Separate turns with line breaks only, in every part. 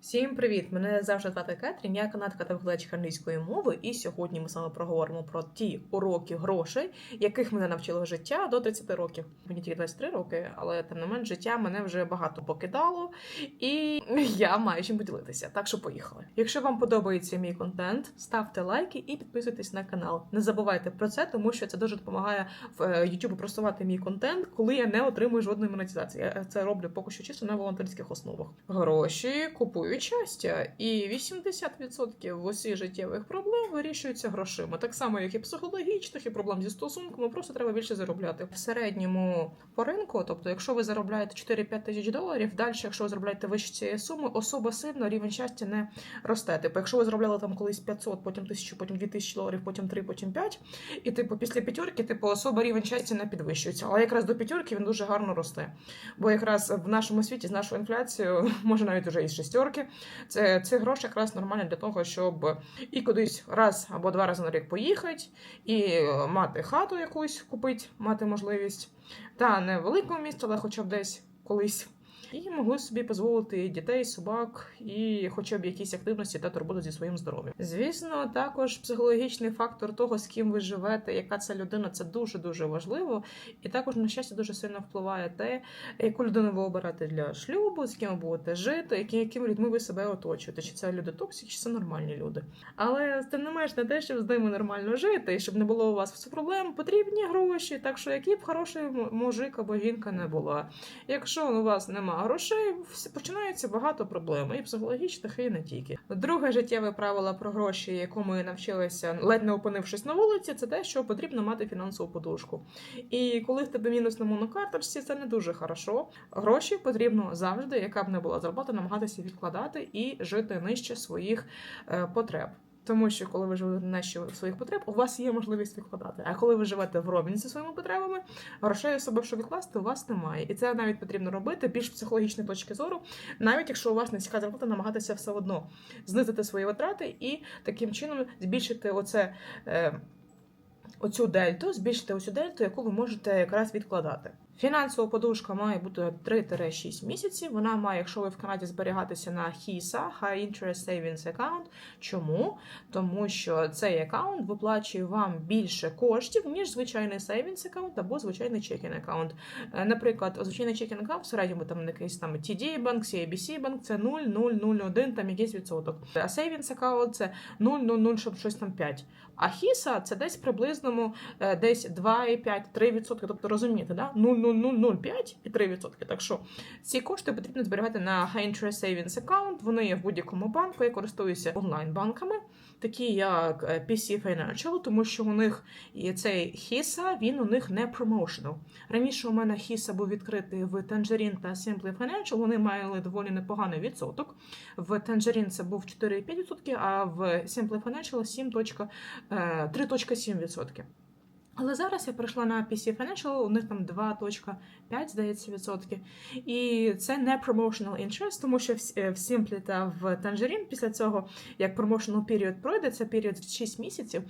Всім привіт! Мене завжди звати Кетрін, я канадка та викладачка англійської мови, і сьогодні ми саме проговоримо про ті уроки грошей, яких мене навчило життя до 30 років. Мені тільки 23 роки, але тим не менш життя мене вже багато покидало, і я маю чим поділитися. Так що поїхали. Якщо вам подобається мій контент, ставте лайки і підписуйтесь на канал. Не забувайте про це, тому що це дуже допомагає в е, YouTube просувати мій контент, коли я не отримую жодної монетизації. Я це роблю поки що чисто на волонтерських основах. Гроші купують щастя, і 80% усіх життєвих проблем вирішуються грошима. Так само, як і психологічних, і проблем зі стосунками, просто треба більше заробляти. В середньому по ринку, тобто, якщо ви заробляєте 4-5 тисяч доларів, далі, якщо ви заробляєте вище цієї суми, особо сильно рівень щастя не росте. Типу, якщо ви заробляли там колись 500, потім 1000, потім 2000 доларів, потім 3, потім 5, і типу після п'ятерки, типу, особа рівень щастя не підвищується. Але якраз до п'ятерки він дуже гарно росте. Бо якраз в нашому світі з нашою інфляцією, може навіть уже із шестерки, це, ці гроші якраз нормально для того, щоб і кудись раз або два рази на рік поїхати, і мати хату якусь купити, мати можливість. Та не в великому місті, але хоча б десь колись. І могли собі дозволити дітей, собак і хоча б якісь активності та турботу зі своїм здоров'ям. Звісно, також психологічний фактор того, з ким ви живете, яка це людина, це дуже дуже важливо. І також на щастя дуже сильно впливає те, яку людину ви оберете для шлюбу, з ким ви будете жити, які, якими людьми ви себе оточуєте. Чи це люди токсики, чи це нормальні люди. Але тим не менш, на те, щоб з ними нормально жити, і щоб не було у вас проблем, потрібні гроші. Так що який б хороший мужик або жінка не була. Якщо у вас немає грошей, починається багато проблем, і психологічних, і не тільки. Друге життєве правило про гроші, якому ми навчилися, ледь не опинившись на вулиці, це те, що потрібно мати фінансову подушку. І коли в тебе мінус на монокарточці, це не дуже хорошо. Гроші потрібно завжди, яка б не була зарплата, намагатися відкладати і жити нижче своїх е, потреб. Тому що коли ви живете нижче своїх потреб, у вас є можливість відкладати. А коли ви живете в вровень зі своїми потребами, грошей себе, що відкласти, у вас немає. І це навіть потрібно робити більш психологічної точки зору, навіть якщо у вас низька зарплата, намагатися все одно знизити свої витрати і таким чином збільшити оце. Е, Оцю дельту, збільшити оцю дельту, яку ви можете якраз відкладати. Фінансова подушка має бути 3-6 місяців. Вона має, якщо ви в Канаді зберігатися на HISA, High Interest Savings Account. Чому? Тому що цей аккаунт виплачує вам більше коштів, ніж звичайний savings аккаунт або звичайний checking аккаунт. Е, Наприклад, звичайний checking аккаунт в середньому там якийсь там TD банк, CIBC банк це 0,001, там якийсь відсоток. А savings аккаунт це 0,00, щоб щось там 5. А HISA це десь приблизно е, десь 2,5-3 відсотки. Тобто розумієте, да? 0,0005 і 3 відсотки. Так що ці кошти потрібно зберігати на High Interest Savings Account. Вони є в будь-якому банку. Я користуюся онлайн-банками, такі як е, PC Financial, тому що у них цей HISA, він у них не promotional. Раніше у мене HISA був відкритий в Tangerine та Simply Financial. Вони мали доволі непоганий відсоток. В Tangerine це був 4,5%, а в Simply Financial 7 е, 3,7%. Але зараз я прийшла на PC Financial, у них там 2.5, здається, відсотки. І це не promotional interest, тому що в, в Simply та в Tangerine після цього, як promotional period пройде, це період в 6 місяців,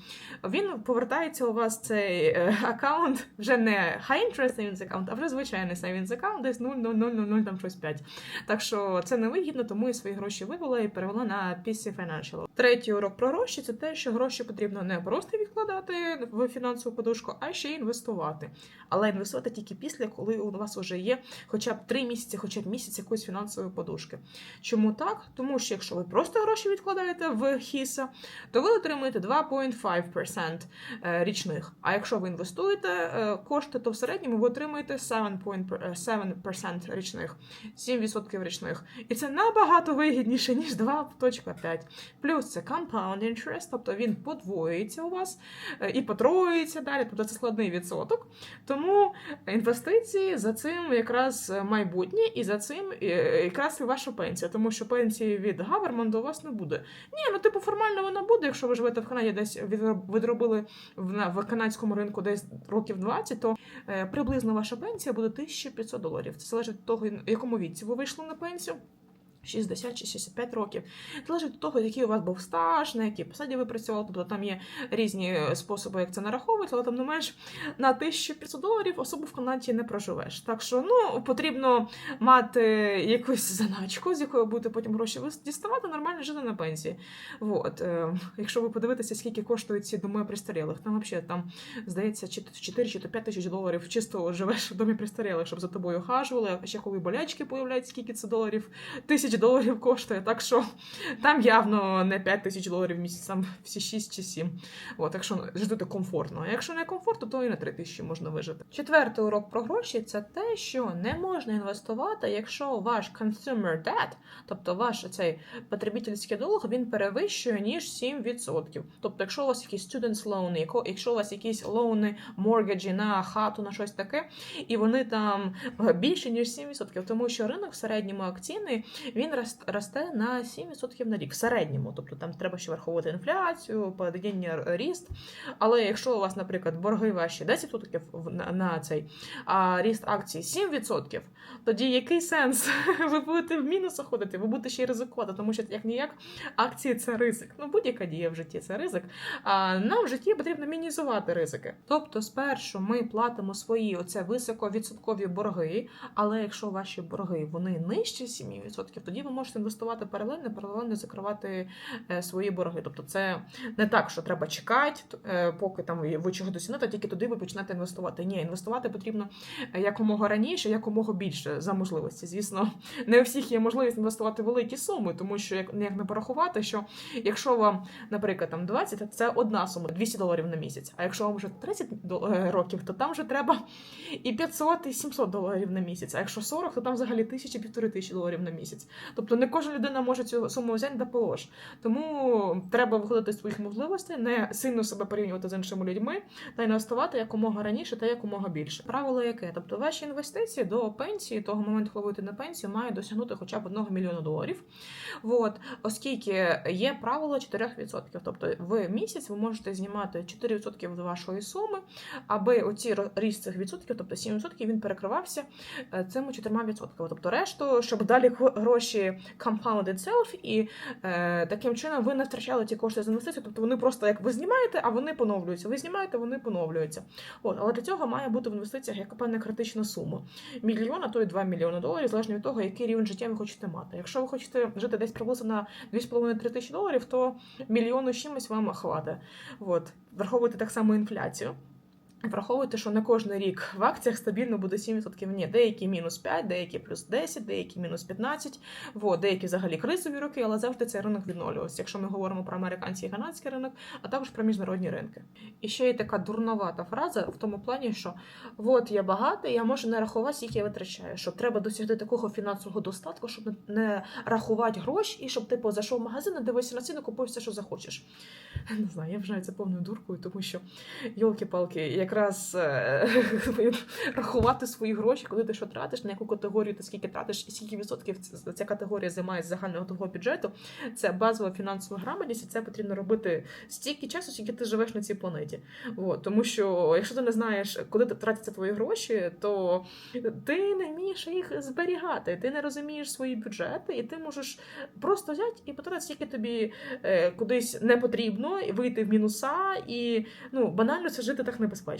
він повертається у вас цей е, аккаунт, вже не high interest savings аккаунт, а вже звичайний savings аккаунт, десь 0,0000 там щось 5. Так що це невигідно, тому я свої гроші вивела і перевела на PC Financial. Третій урок про гроші це те, що гроші потрібно не просто відкладати в фінансову подушку, а ще інвестувати. Але інвестувати тільки після, коли у вас вже є хоча б 3 місяці, хоча б місяць якоїсь фінансової подушки. Чому так? Тому що якщо ви просто гроші відкладаєте в хіса, то ви отримуєте 2,5% е, річних. А якщо ви інвестуєте е, кошти, то в середньому ви отримуєте 7,7% річних, 7% річних. І це набагато вигідніше, ніж 2,5. Плюс це compound interest, тобто він подвоюється у вас е, і потроюється далі, тобто це складний відсоток. Тому інвестиції за цим якраз майбутнє, і за цим е, якраз і ваша пенсія, тому що пенсії від Гавермонду у вас не буде. Ні, ну типу формально вона буде, якщо ви живете в Канаді, десь відроб- відробили в, на- канадському ринку десь років 20, то е, приблизно ваша пенсія буде 1500 доларів. Це залежить від того, якому віці ви вийшли на пенсію. 60 чи 65 років. Залежить від того, який у вас був стаж, на якій посаді ви працювали. Тобто там є різні способи, як це нараховувати, але там не менш на 1500 доларів особу в Канаді не проживеш. Так що ну потрібно мати якусь заначку, з якої будете потім гроші діставати, нормально жити на пенсії. От. Е, якщо ви подивитеся, скільки коштують ці доми престарілих, там взагалі там здається 4 чи 5 тисяч доларів чисто живеш в домі престарілих, щоб за тобою хажували, а ще коли болячки появляються, скільки це доларів, доларів коштує. Так що там явно не 5 тисяч доларів в місяць, там всі 6 чи 7. От, так жити комфортно. А якщо не комфортно, то і на 3 тисячі можна вижити. Четвертий урок про гроші це те, що не можна інвестувати, якщо ваш consumer debt, тобто ваш цей потребительський долг, він перевищує ніж 7%. Тобто, якщо у вас якісь students loan, якщо у вас якісь лоуни, моргеджі на хату, на щось таке, і вони там більше ніж 7%, тому що ринок в середньому акційний він росте на 7% на рік в середньому. Тобто там треба ще враховувати інфляцію, падіння ріст. Але якщо у вас, наприклад, борги ваші 10% на цей, а ріст акцій 7%, тоді який сенс? Ви будете в мінус ходити, ви будете ще й ризикувати, тому що як ніяк акції це ризик. Ну будь-яка дія в житті це ризик. А нам в житті потрібно мінізувати ризики. Тобто, спершу ми платимо свої оце високовідсоткові борги, але якщо ваші борги вони нижче 7%, тоді ви можете інвестувати паралельно, паралельно закривати е, свої борги. Тобто, це не так, що треба чекати, е, поки там ви чого досягнете, тільки туди ви почнете інвестувати. Ні, інвестувати потрібно е, якомога раніше, якомога більше за можливості. Звісно, не у всіх є можливість інвестувати великі суми, тому що як не порахувати, що якщо вам, наприклад, там 20, це одна сума 200 доларів на місяць. А якщо вам вже 30 років, то там вже треба і 500, і 700 доларів на місяць. А якщо 40, то там взагалі тисячі півтори тисячі доларів на місяць. Тобто не кожна людина може цю суму взяти да полож. Тому треба виходити з своїх можливостей, не сильно себе порівнювати з іншими людьми та інвестувати якомога раніше та якомога більше. Правило яке? Тобто ваші інвестиції до пенсії, того моменту, коли ви на пенсію, мають досягнути хоча б 1 мільйона доларів. От, оскільки є правило 4%. Тобто в місяць ви можете знімати 4% з вашої суми, аби оці ріст цих відсотків, тобто 7%, він перекривався е, цими 4%. Тобто решту, щоб далі гроші compound itself, і е, таким чином ви не втрачали ті кошти з інвестицій, тобто вони просто як ви знімаєте, а вони поновлюються. Ви знімаєте, вони поновлюються. От, але для цього має бути в інвестиціях яка певна критична сума. Мільйон, а то й 2 мільйони доларів, залежно від того, який рівень життя ви хочете мати. Якщо ви хочете жити десь приблизно на 2,5-3 тисячі доларів, то мільйону чимось вам хватить. От. Враховуйте так само інфляцію. Враховуйте, що не кожен рік в акціях стабільно буде 7%. Ні, деякі мінус 5, деякі плюс 10, деякі мінус 15, вот, деякі взагалі кризові роки, але завжди цей ринок відновлювався, якщо ми говоримо про американський і канадський ринок, а також про міжнародні ринки. І ще є така дурновата фраза в тому плані, що от я багатий, я можу не рахувати, скільки я витрачаю, що треба досягти такого фінансового достатку, щоб не рахувати гроші, і щоб ти типу, зайшов в магазин, дивився на ціну, купив все, що захочеш. Не знаю, я вважаю це повною дуркою, тому що йолки-палки, якраз е, рахувати свої гроші, коли ти що тратиш, на яку категорію ти скільки тратиш, і скільки відсотків ця категорія займає з загального того бюджету. Це базова фінансова грамотність, і це потрібно робити стільки часу, скільки ти живеш на цій планеті. От, тому що, якщо ти не знаєш, куди тратяться твої гроші, то ти не вмієш їх зберігати, ти не розумієш свої бюджети, і ти можеш просто взяти і потратити, скільки тобі е, кудись не потрібно, вийти в мінуса, і ну банально це жити так небезпечно.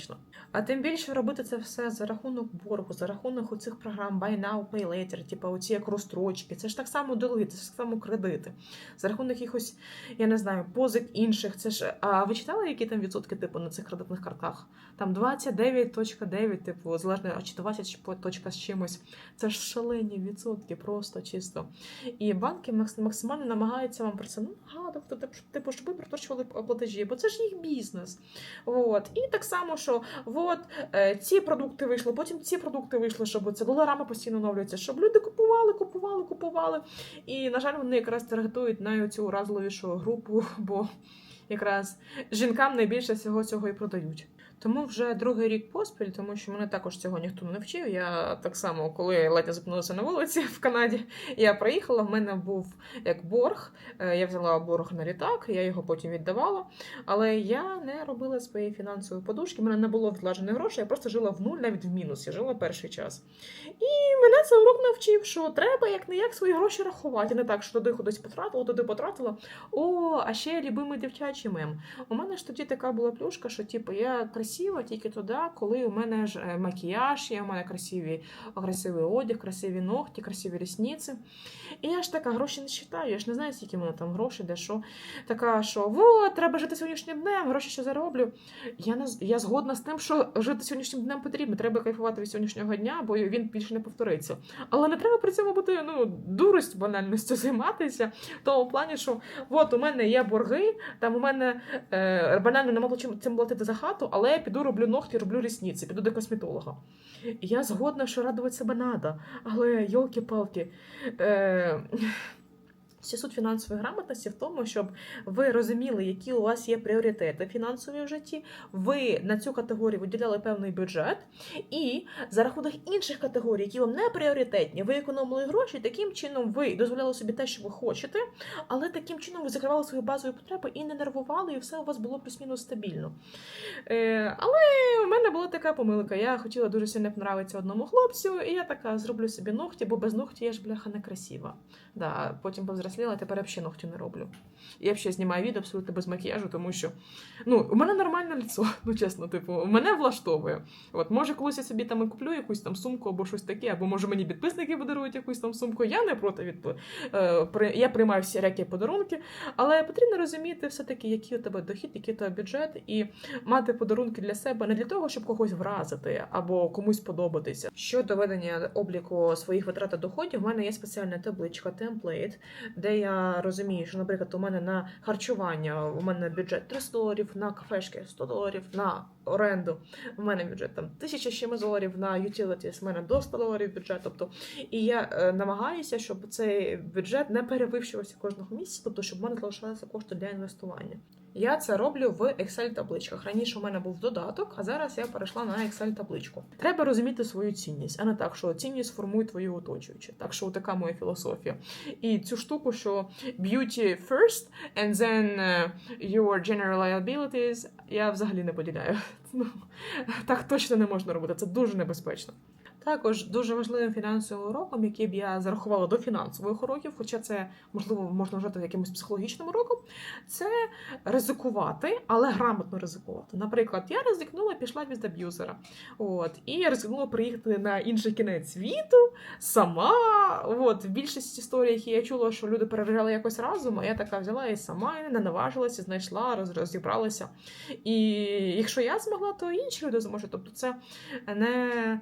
А тим більше робити це все за рахунок боргу, за рахунок оцих програм Buy Now, Pay Later, типу оці як розстрочки. Це ж так само долги, це ж так само кредити. За рахунок якихось, я не знаю, позик інших. Це ж а ви читали, які там відсотки типу на цих кредитних картках? Там 29.9, типу, залежно чи 20 точка з чимось. Це ж шалені відсотки, просто чисто. І банки максимально намагаються вам про це ну, нагадувати, типу, щоб ви проточували платежі, бо це ж їх бізнес. От. І так само, що от е, ці продукти вийшли, потім ці продукти вийшли, щоб це доларами постійно оновлюється, щоб люди купували, купували, купували. І, на жаль, вони якраз таргетують на цю уразливішу групу, бо якраз жінкам найбільше всього цього і продають. Тому вже другий рік поспіль, тому що мене також цього ніхто не вчив. Я так само, коли ледь не запнулася на вулиці в Канаді, я приїхала. В мене був як борг. Е, Я взяла борг на літак, я його потім віддавала. Але я не робила своєї фінансової подушки. У мене не було відлажених грошей, я просто жила в нуль, навіть в мінус. Я жила перший час. І мене це урок навчив, що треба як не як свої гроші рахувати. Не так, що туди кудись потратила, туди потратила. О, а ще любимий дівчачий мем. У мене ж тоді така була плюшка, що типу я красива тільки туди, коли у мене ж е, макіяж, є у мене красиві, красивий одяг, красиві ногті, красиві рісниці. І я ж така гроші не вважаю, я ж не знаю, скільки в мене там грошей, де що. Така, що во, треба жити сьогоднішнім днем, гроші ще зароблю. Я не я згодна з тим, що жити сьогоднішнім днем потрібно. Треба кайфувати від сьогоднішнього дня, бо він більше не повториться. Але не треба при цьому бути ну, дурость банальністю займатися. В тому плані, що от у мене є борги, там у мене е, банально не могло чим цим платити за хату, але піду роблю ногті, роблю рісниці, піду до косметолога. Я згодна, що радувати себе треба, але йолки-палки. Е, Вся суть фінансової грамотності в тому, щоб ви розуміли, які у вас є пріоритети фінансові в житті. Ви на цю категорію виділяли певний бюджет, і за рахунок інших категорій, які вам не пріоритетні, ви економили гроші. Таким чином ви дозволяли собі те, що ви хочете, але таким чином ви закривали свої базові потреби і не нервували, і все у вас було плюс-мінус стабільно. Е, але у мене була така помилка. Я хотіла дуже сильно понравитися одному хлопцю, і я така зроблю собі ногті, бо без ногті я ж бляха некрасива. Да, потім повзросліла, тепер взагалі ногті не роблю. Я взагалі знімаю відео абсолютно без макіяжу, тому що ну, у мене нормальне лицо, ну чесно, типу, мене влаштовує. От, може, колись я собі там і куплю якусь там сумку або щось таке, або може мені підписники подарують якусь там сумку. Я не проти від е, я приймаю всілякі подарунки, але потрібно розуміти все-таки, який у тебе дохід, який у тебе бюджет, і мати подарунки для себе не для того, щоб когось вразити або комусь подобатися. Щодо ведення обліку своїх витрат та доходів, в мене є спеціальна табличка, темплейт, де я розумію, що, наприклад, у мене на харчування у мене бюджет 300 доларів, на кафешки 100 доларів, на оренду у мене бюджет там 1000 з доларів, на utilities у мене до 100 доларів бюджет. Тобто, і я е, намагаюся, щоб цей бюджет не перевищувався кожного місяця, тобто, щоб в мене залишалися кошти для інвестування. Я це роблю в Excel-табличках. Раніше у мене був додаток, а зараз я перейшла на Excel-табличку. Треба розуміти свою цінність, а не так, що цінність формує твої оточуючі. Так що така моя філософія. І цю штуку, що beauty first and then е, your general liabilities, я взагалі не поділяю. Ну, так точно не можна робити. Це дуже небезпечно. Також дуже важливим фінансовим уроком, який б я зарахувала до фінансових уроків, хоча це можливо можна вважати якимось психологічним уроком, це ризикувати, але грамотно ризикувати. Наприклад, я ризикнула, пішла від аб'юзера. От, і я ризикнула приїхати на інший кінець світу сама. От, в історій, які я чула, що люди перевіряли якось разом, а я така взяла і сама і не наважилася, знайшла, роз, розібралася. І якщо я змогла, то інші люди зможуть. Тобто, це не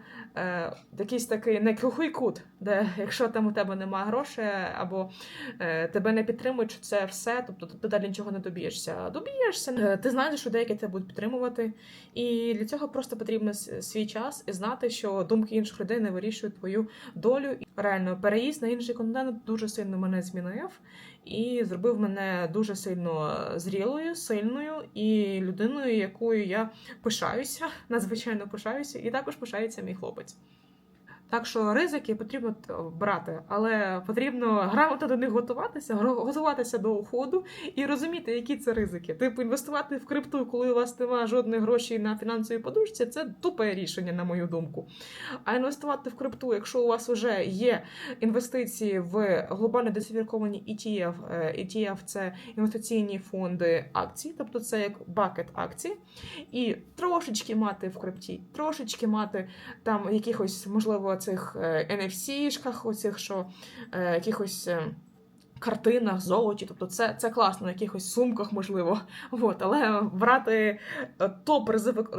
якийсь такий не глухий кут, де якщо там у тебе немає грошей або е, тебе не підтримують, що це все, тобто ти далі нічого не доб'єшся. Доб'єшся, е, ти знаєш людей, які тебе будуть підтримувати. І для цього просто потрібно свій час і знати, що думки інших людей не вирішують твою долю. Реально, переїзд на інший континент дуже сильно мене змінив і зробив мене дуже сильно зрілою, сильною і людиною, якою я пишаюся, надзвичайно пишаюся, і також пишається мій хлопець. Так що ризики потрібно брати, але потрібно грамотно до них готуватися, готуватися до уходу і розуміти, які це ризики. Типу, інвестувати в крипту, коли у вас немає жодних грошей на фінансовій подушці, це тупе рішення, на мою думку. А інвестувати в крипту, якщо у вас вже є інвестиції в глобально дисверковані ETF, е, ETF – це інвестиційні фонди акцій, тобто це як бакет акцій, і трошечки мати в крипті, трошечки мати там якихось, можливо, цих е, NFC-шках, оцих, що е, якихось. е, Картинах, золоті, тобто це, це класно, на якихось сумках, можливо. От, але брати е, топ ризик,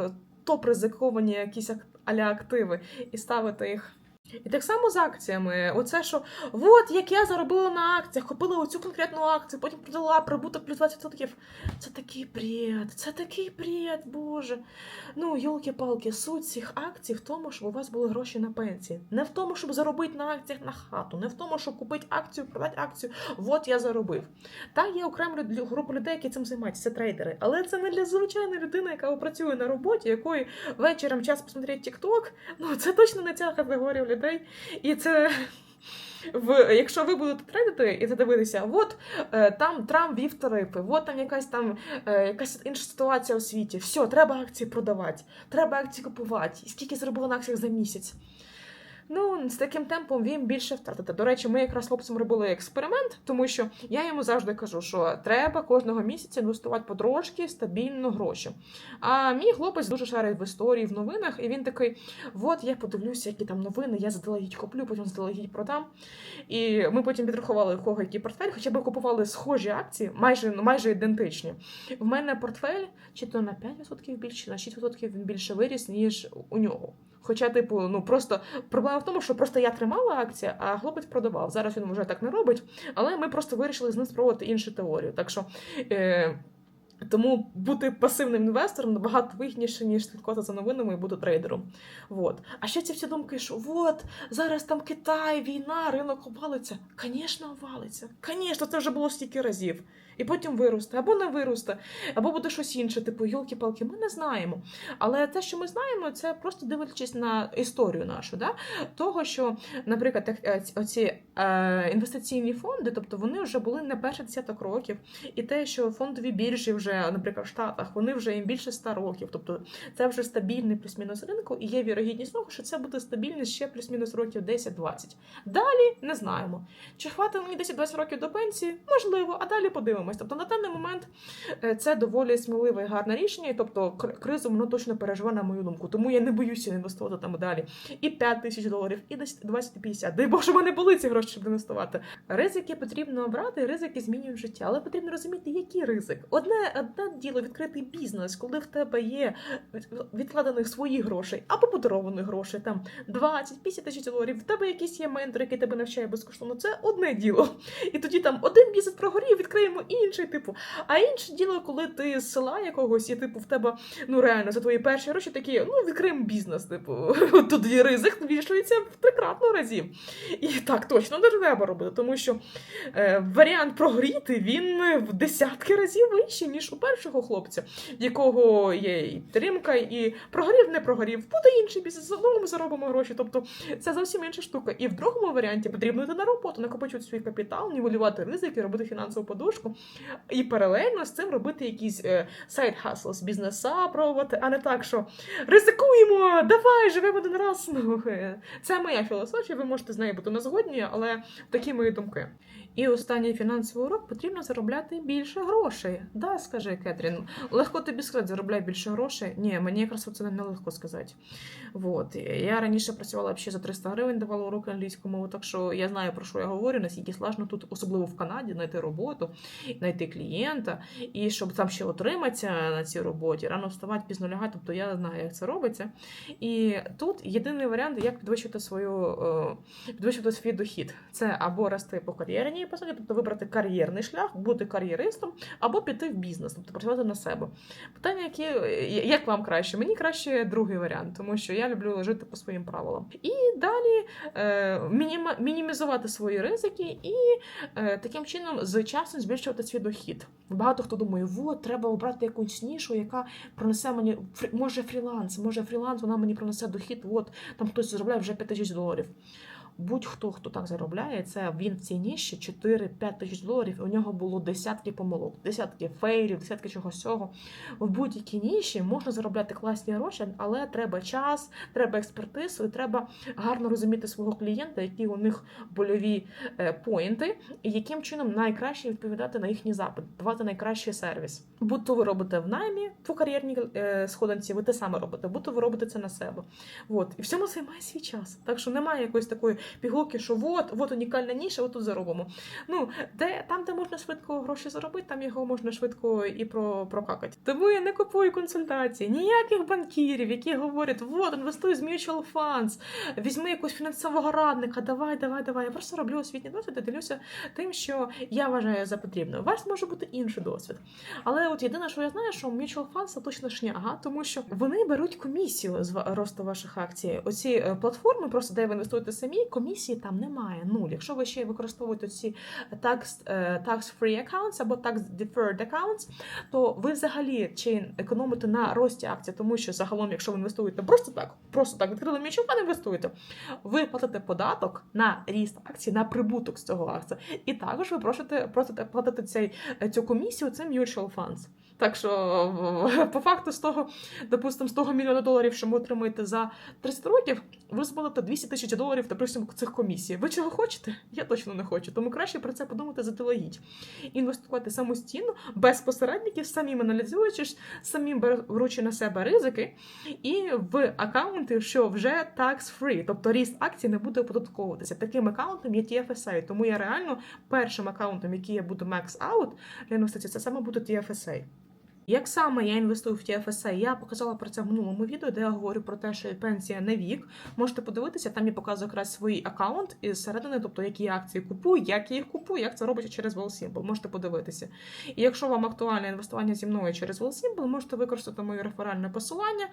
топ ризиковані якісь аля активи і ставити їх І так само з акціями. Оце що, от як я заробила на акціях, купила оцю конкретну акцію, потім продала прибуток плюс 20%. Це такий бред, це такий бред, боже. Ну, йолки-палки, суть цих акцій в тому, щоб у вас були гроші на пенсії. Не в тому, щоб заробити на акціях на хату, не в тому, щоб купити акцію, продати акцію. От я заробив. Так, є окрема група людей, які цим займаються, це трейдери. Але це не для звичайної людини, яка працює на роботі, якої вечором час посмотрети TikTok. Ну, це точно не ця категорія людей. І це. В, якщо ви будете трейдити і задивитися, от е, там Трамп вів тарифи, от там якась там е, якась інша ситуація у світі. Все, треба акції продавати, треба акції купувати. Скільки зробили на акціях за місяць. Ну, з таким темпом він більше втратите. До речі, ми якраз хлопцем робили експеримент, тому що я йому завжди кажу, що треба кожного місяця інвестувати потрошки стабільно гроші. А мій хлопець дуже шарить в історії, в новинах, і він такий: от я подивлюся, які там новини, я заздалегідь куплю, потім заздалегідь продам. І ми потім підрахували, у кого який портфель, хоча б купували схожі акції, майже, ну, майже ідентичні. В мене портфель чи то на 5% більше, на 6% він більше виріс, ніж у нього. Хоча, типу, ну просто проблема в тому, що просто я тримала акції, а хлопець продавав. Зараз він вже так не робить, але ми просто вирішили з ним спробувати іншу теорію. Так що. Е- тому бути пасивним інвестором набагато вигідніше, ніж слідкувати за новинами і бути трейдером. Вот. А ще ці всі думки, що от зараз там Китай, війна, ринок обвалиться. Звісно, обвалиться. Звісно, це вже було стільки разів. І потім виросте, або не виросте, або буде щось інше, типу йолки-палки, ми не знаємо. Але те, що ми знаємо, це просто дивлячись на історію нашу, да? того, що, наприклад, е, ці- оці е, інвестиційні фонди, тобто вони вже були не перший десяток років, і те, що фондові біржі вже, наприклад, в Штатах, вони вже їм більше 100 років. Тобто це вже стабільний плюс-мінус ринку, і є вірогідність того, що це буде стабільність ще плюс-мінус років 10-20. Далі не знаємо. Чи хватить мені 10-20 років до пенсії? Можливо, а далі подивимось. Тобто на даний момент е, це доволі сміливе і гарне рішення, тобто кр- кризу воно точно переживе, на мою думку. Тому я не боюся інвестувати там далі. І 5 тисяч доларів, і 10, 20, і 50. Дай Боже, в мене були ці гроші, щоб інвестувати. Ризики потрібно брати, ризики змінюють життя, але потрібно розуміти, який ризик. Одне, одне діло відкритий бізнес, коли в тебе є відкладених своїх грошей або подарованих грошей, там 20-50 тисяч доларів. В тебе якийсь є ментор, який тебе навчає безкоштовно. Це одне діло. І тоді там один бізнес прогорів, відкриємо інший, типу. А інше діло, коли ти з села якогось, і типу в тебе ну реально за твої перші гроші такі, ну відкриємо бізнес. Типу, тоді ризик збільшується в трикратно разів. І так точно не треба робити, тому що е, варіант прогоріти він в десятки разів вищий, ніж у першого хлопця, в якого є і підтримка, і прогорів, не прогорів. Буде інший бізнес, ми заробимо гроші. Тобто це зовсім інша штука. І в другому варіанті потрібно йти на роботу, накопичувати свій капітал, нівелювати ризики, робити фінансову подушку і паралельно з цим робити якісь е, сайт хаслс, бізнеса пробувати, а не так, що ризикуємо, давай, живемо один раз. Ну, е, це моя філософія, ви можете з нею бути не згодні, але такі мої думки. І останній фінансовий урок потрібно заробляти більше грошей. Да, скаже Кетрін. Легко тобі сказати, заробляй більше грошей. Ні, мені якраз це не легко сказати. Вот. Я раніше працювала ще за 300 гривень, давала уроки англійської мови, так що я знаю, про що я говорю, наскільки складно тут, особливо в Канаді, знайти роботу, знайти клієнта, і щоб там ще отриматися на цій роботі, рано вставати, пізно лягати, тобто я знаю, як це робиться. І тут єдиний варіант, як підвищити свою е, підвищити свій дохід. Це або рости по кар'єрній посаді, тобто вибрати кар'єрний шлях, бути кар'єристом, або піти в бізнес, тобто працювати на себе. Питання, які як вам краще? Мені краще другий варіант, тому що я люблю жити по своїм правилам. І далі е, мінімізувати свої ризики і е, таким чином з часом збільшувати свій дохід. Багато хто думає, от треба обрати якусь нішу, яка принесе мені може фріланс, може фріланс, вона мені принесе дохід. От там хтось заробляє вже 5 тисяч доларів. Будь-хто, хто так заробляє, це він в цій ніші 4-5 тисяч доларів. У нього було десятки помилок, десятки фейлів, десятки чогось цього. В будь-якій ніші можна заробляти класні гроші, але треба час, треба експертизу, і треба гарно розуміти свого клієнта, які у них больові е, поінти, і яким чином найкраще відповідати на їхній запит, давати найкращий сервіс. Будь то ви робите в наймі по кар'єрній е, сходинці, ви те саме робите, будь то ви робите це на себе. От. І в цьому займає свій час. Так що немає якоїсь такої пігулки, що от, от унікальна ніша, от тут заробимо. Ну, де там, де можна швидко гроші заробити, там його можна швидко і про, прокакати. Тому я не купую консультації, ніяких банкірів, які говорять, от, інвестуй з mutual funds, візьми якогось фінансового радника, давай, давай, давай. Я просто роблю освітній досвід і ділюся тим, що я вважаю за потрібне. У вас може бути інший досвід. Але от єдине, що я знаю, що mutual funds це точно шняга, тому що вони беруть комісію з росту ваших акцій. Оці е, платформи, просто де ви інвестуєте самі, комісії там немає. Нуль. Якщо ви ще використовуєте ці tax, е, tax-free accounts або tax-deferred accounts, то ви взагалі чи економите на рості акцій, тому що загалом, якщо ви інвестуєте просто так, просто так відкрили mutual fund, інвестуєте, ви платите податок на ріст акцій, на прибуток з цього акція. І також ви просите, просите платити цей, цю комісію цим mutual funds. Так що по факту з того, допустимо, з того мільйона доларів, що ви отримаєте за 30 років, ви сплатите 200 тисяч доларів допустимо, цих комісій. Ви чого хочете? Я точно не хочу. Тому краще про це подумати заздалегідь. Інвестувати самостійно, без посередників, самим аналізуючи, самим беручи на себе ризики, і в аккаунти, що вже tax-free, тобто ріст акцій не буде оподатковуватися. Таким аккаунтом є TFSA. Тому я реально першим аккаунтом, який я буду max out для інвестицій, це саме буде TFSA. Як саме я інвестую в TFSA, я показала про це в минулому відео, де я говорю про те, що пенсія не вік. Можете подивитися, там я показую якраз свій аккаунт із середини, тобто які акції купую, як я їх купую, як це робиться через Wealthsimple. Можете подивитися. І якщо вам актуальне інвестування зі мною через Wealthsimple, можете використати моє реферальне посилання.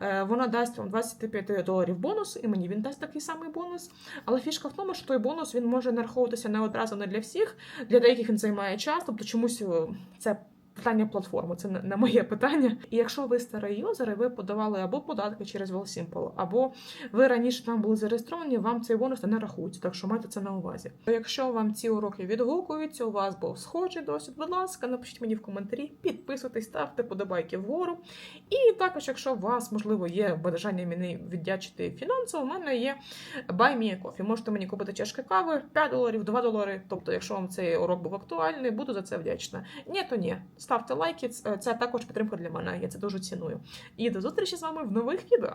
Е, Вона дасть вам 25 доларів бонусу, і мені він дасть такий самий бонус. Але фішка в тому, що той бонус він може нараховуватися не одразу не для всіх. Для деяких він займає час, тобто чомусь е, це. Питання платформи, це не моє питання. І якщо ви старий юзер, і ви подавали або податки через Wealthsimple, або ви раніше там були зареєстровані, вам цей бонус не рахується. Так що майте це на увазі. Якщо вам ці уроки відгукуються, у вас був схожий досвід, будь ласка, напишіть мені в коментарі, підписуйтесь, ставте подобайки вгору. І також, якщо у вас можливо є бажання мені віддячити фінансово, у мене є Buy. Можете мені купити чашки кави 5 доларів, 2 долари. Тобто, якщо вам цей урок був актуальний, буду за це вдячна. Ні, то ні. Ставте лайки, це це також підтримка для мене. Я це дуже ціную. І до зустрічі з вами в нових відео.